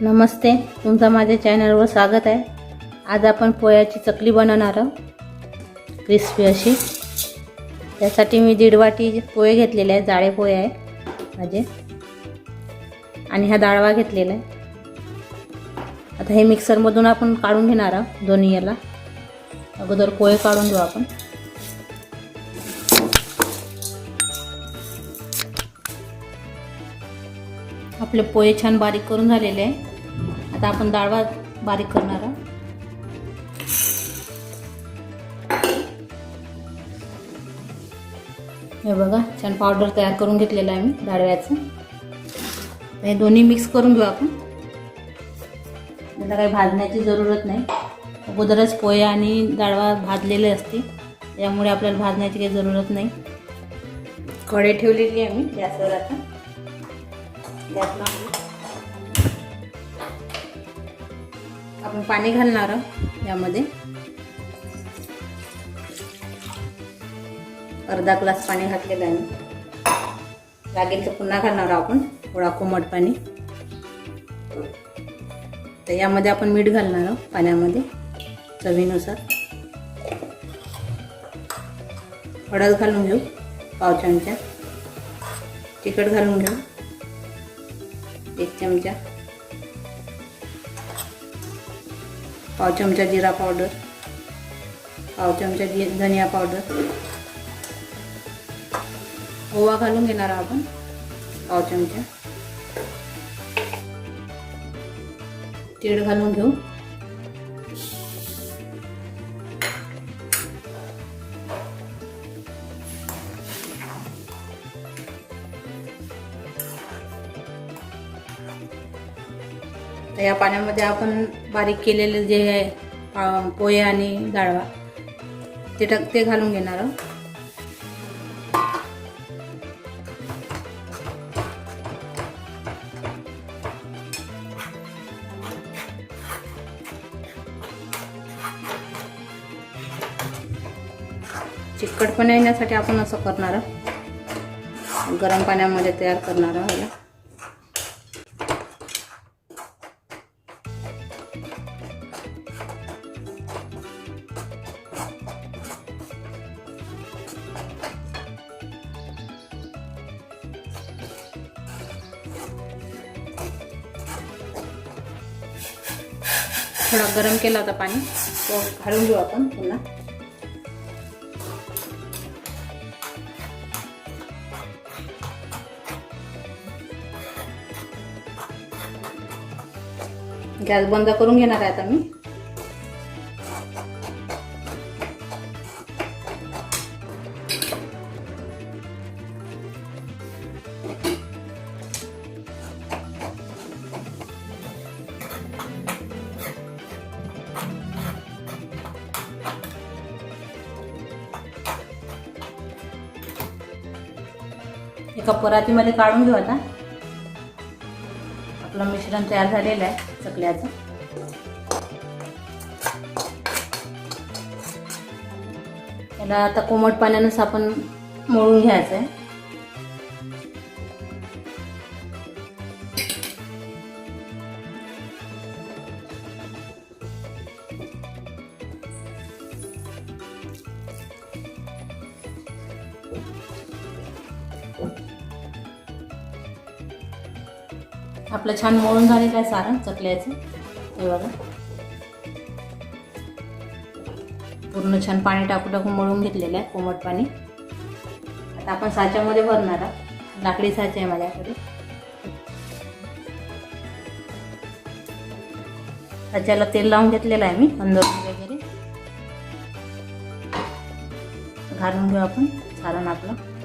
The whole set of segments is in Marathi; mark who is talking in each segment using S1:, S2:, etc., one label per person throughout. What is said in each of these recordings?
S1: नमस्ते तुमचं माझ्या चॅनलवर स्वागत आहे. आज आपण पोह्याची चकली बनवणार आहोत क्रिस्पी अशी. त्यासाठी मी दीड वाटी पोहे घेतलेले आहे जाळे पोहे आहे माझे. आणि हा डाळवा घेतलेला आहे. आता हे मिक्सरमधून आपण काढून घेणार आहोत दोन्ही याला. अगोदर पोहे काढून घेऊ आपण. आपले पोहे छान बारीक करून झालेले आहे. आता आपण डाळवा बारीक करणार आहोत. हे बघा छान पावडर तयार करून घेतलेलं आहे मी डाळव्याचं. हे दोन्ही मिक्स करून घेऊ आपण. त्याला काही भाजण्याची जरूरत नाही. अगोदरच पोहे आणि डाळवा भाजलेले असते त्यामुळे आपल्याला भाजण्याची काही जरूरत नाही. कढई ठेवलेली आहे मी गॅसवर आता. गॅस आपण पाणी घालणार यामध्ये. अर्धा ग्लास पाणी घातलेलं आहे. लागेल तर पुन्हा घालणार आपण थोडा कोमट पाणी. तर यामध्ये आपण मीठ घालणार आहोत पाण्यामध्ये चवीनुसार. हळद घालून घेऊ पाव चमचा तिखट घालून घेऊ. एक चमचा पाव चमचा जिरा पावडर पाव चमचा धनिया पावडर ओवा घालून घेणार आहोत आपण पाव चमचा तीळ घालून घेऊ तर या पाण्यामध्ये आपण बारीक केलेले जे आहे पा- पोहे आणि गाळवा ते टाक ते घालून घेणार आहोत. चिकटपणा येण्यासाठी आपण असं करणार आहोत. गरम पाण्यामध्ये तयार करणार आहोत. थोडा गरम केला होता पाणी. तो घालून घेऊ आपण पुन्हा. गॅस बंद करून घेणार आहे आता मी. एका परातीमध्ये काढून घेऊ आता. आपलं मिश्रण तयार झालेलं आहे चकल्याचं याला आता कोमट पाण्यानंच आपण मळून घ्यायचं आहे आपलं छान मळून झालेलं आहे सारण चकल्याचं. हे बघा. पूर्ण छान पाणी टाकू टाकून मळून घेतलेलं आहे कोमट पाणी. आता आपण साच्यामध्ये भरणार आहोत. लाकडी साचे आहे माझ्याकडे. साच्याला तेल लावून घेतलेलं आहे मी अंदर वगैरे. घालून घेऊ आपण सारण आपलं.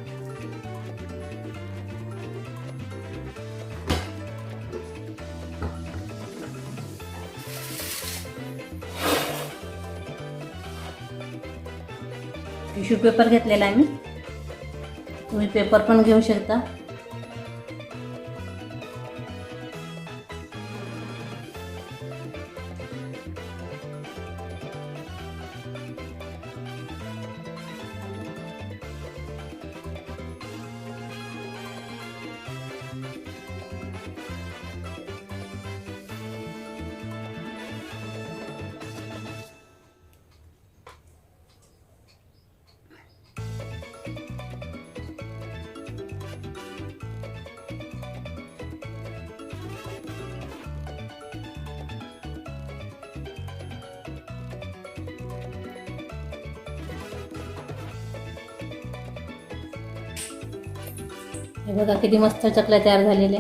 S1: टिश्यू पेपर घेतलेला आहे मी. तुम्ही पेपर पण घेऊ शकता. हे बघा किती मस्त चकल्या तयार झालेल्या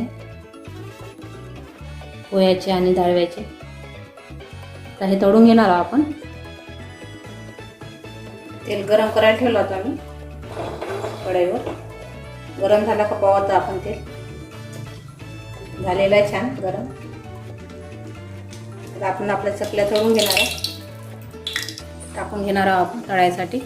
S1: पोह्याचे आणि डाळव्याचे. आता हे तळून घेणार आहोत आपण. तेल गरम करायला ठेवलं होतं आम्ही. कढईवर. गरम झाला का पावाचं आपण तेल. झालेलं आहे छान गरम. तर आपण आपल्या चकल्या तळून घेणार आहे टाकून घेणार आहोत आपण तळायसाठी.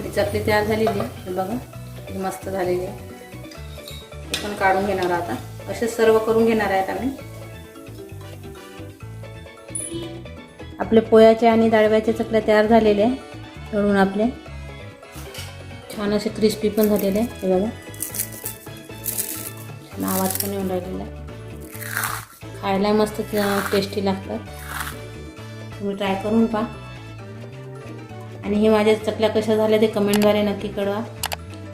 S1: आपली चपली तयार झालेली आहे. बघा मस्त झालेली आहे. ते पण काढून घेणार आता. असे सर्व करून घेणार आहेत आम्ही. आपले पोयाचे आणि डाळव्याचे चकल्या तयार झालेले आहे. तळून आपले. छान असे क्रिस्पी पण झालेले आहे. हे बघा. छान आवाज पण येऊन राहिलेला आहे. खायला मस्त टेस्टी लागतात. तुम्ही ट्राय करून पहा. आणि हे माझ्या चकल्या कशा झाल्या ते कमेंटद्वारे नक्की कळवा.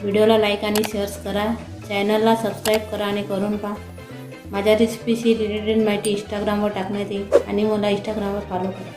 S1: व्हिडिओला लाईक आणि शेअर्स करा. चॅनलला सबस्क्राईब करा आणि करून पहा. माझ्या रेसिपीशी रिलेटेड माहिती इंस्टाग्रामवर टाकण्यात येईल आणि मला इंस्टाग्रामवर फॉलो करा.